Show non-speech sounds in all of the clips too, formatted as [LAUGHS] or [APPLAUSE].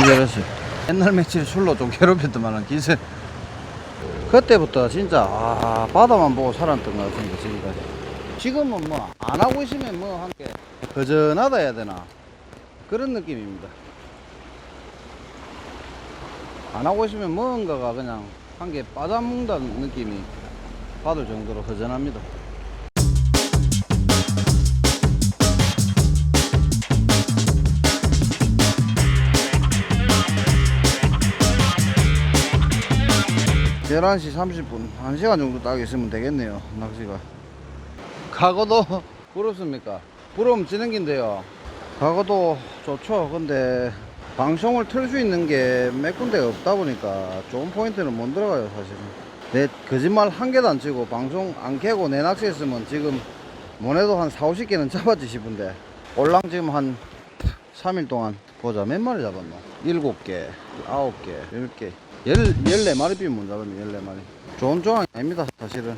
기절했어요. 옛날 며칠 술로 좀 괴롭혔더만은 기절. 그때부터 진짜 아, 바다만 보고 살았던 것 같은데 지금까지. 지금은 뭐 안 하고 있으면 뭐 한 게 허전하다 해야 되나 그런 느낌입니다. 안 하고 있으면 뭔가가 그냥 한 개 빠져먹는다는 느낌이 받을 정도로 허전합니다. 열한 시 30분, 1시간 정도 딱 있으면 되겠네요, 낚시가. 가고도 [LAUGHS] 부럽습니까? 부러움 지는 긴데요. 가고도 좋죠. 근데 방송을 틀 수 있는 게 몇 군데가 없다 보니까 좋은 포인트는 못 들어가요, 사실은. 내 거짓말 한 개도 안 치고 방송 안 캐고 내 낚시했으면 지금 모네도 한 4, 50개는 잡았지 싶은데 올랑 지금 한 3일 동안 보자 몇 마리 잡았노? 7개, 9개, 10개 14마리 비면 못 잡았네 14마리. 좋은 조항이 아닙니다 사실은.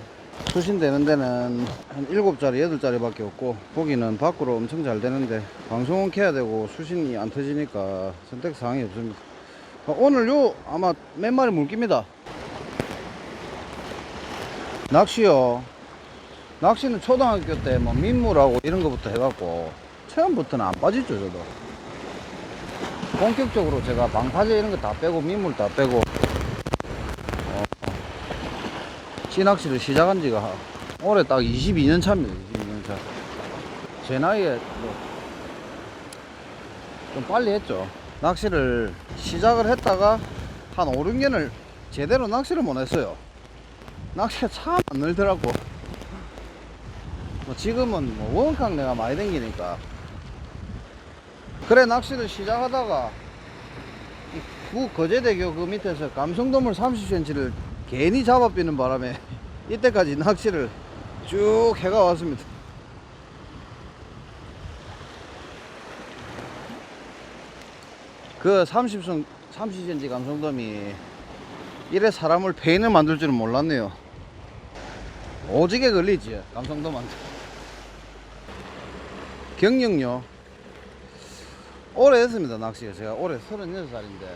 수신되는 데는 한 7짜리 8짜리 밖에 없고 고기는 밖으로 엄청 잘 되는데 방송은 켜야 되고 수신이 안 터지니까 선택 사항이 없습니다. 어, 오늘 요 아마 몇 마리 물깁니다. 낚시요. 낚시는 초등학교 때 뭐 민물하고 이런 거부터 해갖고 처음부터는 안 빠지죠 저도 본격적으로 제가 방파제 이런 거 다 빼고 민물 다 빼고 어, 찌낚시를 시작한 지가 하- 올해 딱 22년 차입니다 22년 차제 나이에 뭐좀 빨리 했죠. 낚시를 시작을 했다가 한 5, 6년을 제대로 낚시를 못 했어요. 낚시가 참 안 늘더라고. 뭐 지금은 뭐 원캉 내가 많이 댕기니까 그래 낚시를 시작하다가 이구 거제대교 그 밑에서 감성도물 30cm를 괜히 잡아삐는 바람에 [LAUGHS] 이때까지 낚시를 쭉 해가 왔습니다. 그 30선 30cm 감성돔이 이래 사람을 페인을 만들 줄은 몰랐네요. 오지게 걸리지 감성돔한테. 경력요 오래 했습니다 낚시가. 제가 올해 36살인데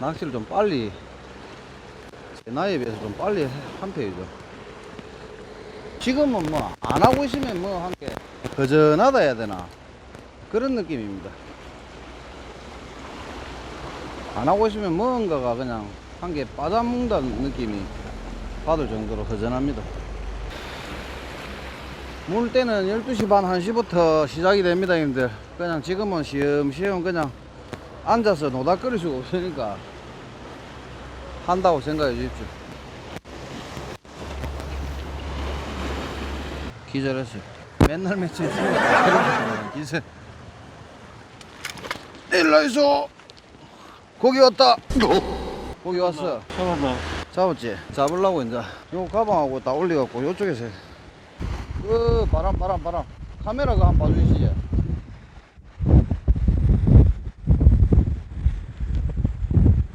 낚시를 좀 빨리 제 나이에 비해서 좀 빨리 해- 한 편이죠. 지금은 뭐 안 하고 있으면 뭐한게 허전하다 해야 되나 그런 느낌입니다. 안 하고 있으면 뭔가가 그냥 한 개 빠져먹는다는 느낌이 받을 정도로 허전합니다. 물 때는 12시 반 1시부터 시작이 됩니다 형들 그냥 지금은 시험시험 그냥 앉아서 노닥거릴 수가 없으니까 한다고 생각해 주십시오. 기절했어요. 맨날 며칠 [LAUGHS] 기절. 일로 있어. 고기 왔다. 고기 왔어. 잡아봐. 잡았지? 잡으려고 이제 요 가방하고 다 올려갖고 요쪽에서. 그 바람 바람 바람. 카메라 그거 한번 봐주시지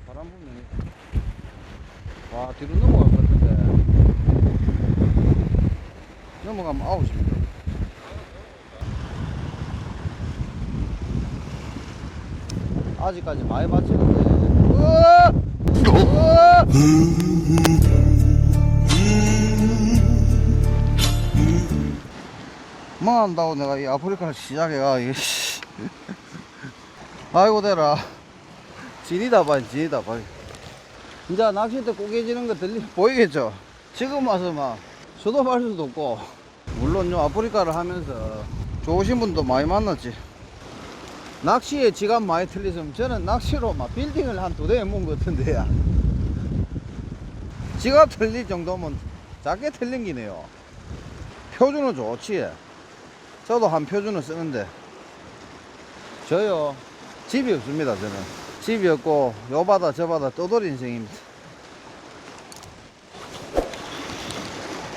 바람 불면 와 뒤로 넘어갈 것 같은데 넘어가면 아웃입니다 아직까지 많이 으아! 으아! 망한다고 내가 이 아프리카를 시작해가 씨. 아이고 대라 진이다 봐 진이다 봐 이제 낚싯대 꼬개지는 거 들리 보이겠죠 지금 와서 막 수도 할 수도 없고. 물론 요 아프리카를 하면서 좋으신 분도 많이 만났지. 낚시에 지갑 많이 틀리면 저는 낚시로 막 빌딩을 한 두대 해본 것 같은데야 [LAUGHS] 지갑 틀릴 정도면 작게 틀린 기네요. 표준은 좋지. 저도 한 표준을 쓰는데. 저요. 집이 없습니다 저는. 집이 없고 요 바다 저 바다 떠돌이 인생입니다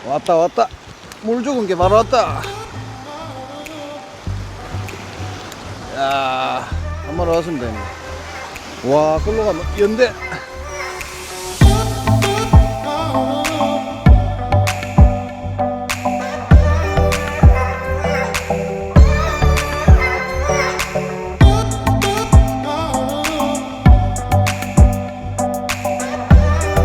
왔다 왔다. 물 죽은 게 바로 왔다. 야 한번 왔으면 됩니다 와 글로 가면 연대